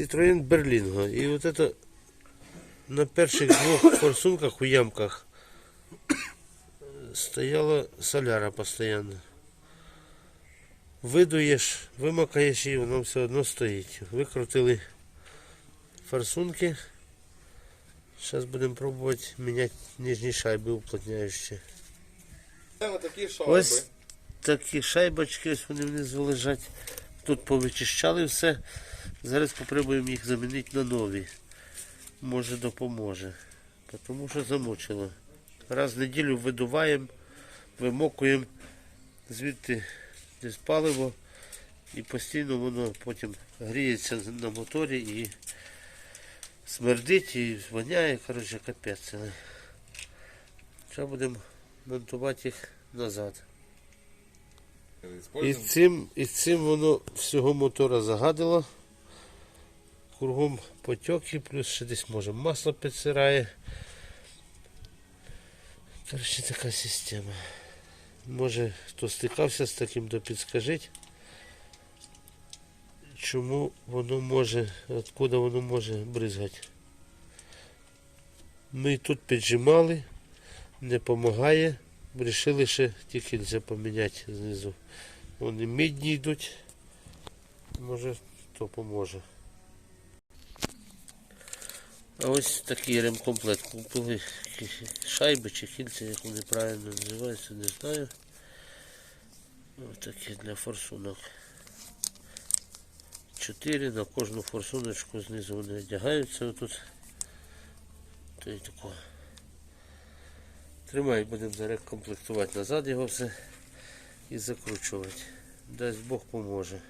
Citroen Berlingo. І от это на перших двох форсунках у ямках стояла соляра постійно. Видуєш, вимакаєш і воно все одно стоїть. Викрутили форсунки. Зараз будемо пробувати міняти нижні шайби уплотняючі. Такі шайби. Ось такі шайбочки, ось вони внизу лежать. Тут повичищали все. Зараз спробуємо їх замінити на нові. Може допоможе. Тому що замучило. Раз в неділю видуваємо, вимокуємо звідти десь паливо і постійно воно потім гріється на моторі і смердить і воняє, коротше, капець. Зараз будемо монтувати їх назад. І цим, і цим воно всього мотора загадило. Кругом потьоки, плюс ще десь може масло підсирає. Коротше, така система. Може хто стикався з таким, то підскажіть. Чому воно може, откуда воно може бризгати. Ми тут піджимали, не допомагає. Рішили ще ті кільця поміняти знизу. Вони мідні йдуть. Може, то поможе. А ось такий ремкомплект. Купили шайби чи кільця, як вони правильно називаються, не знаю. Ось такі для форсунок. Чотири на кожну форсуночку знизу вони одягаються отут. То й такого. Тримай, будемо зараз комплектувати назад його все і закручувати. Дасть Бог поможе.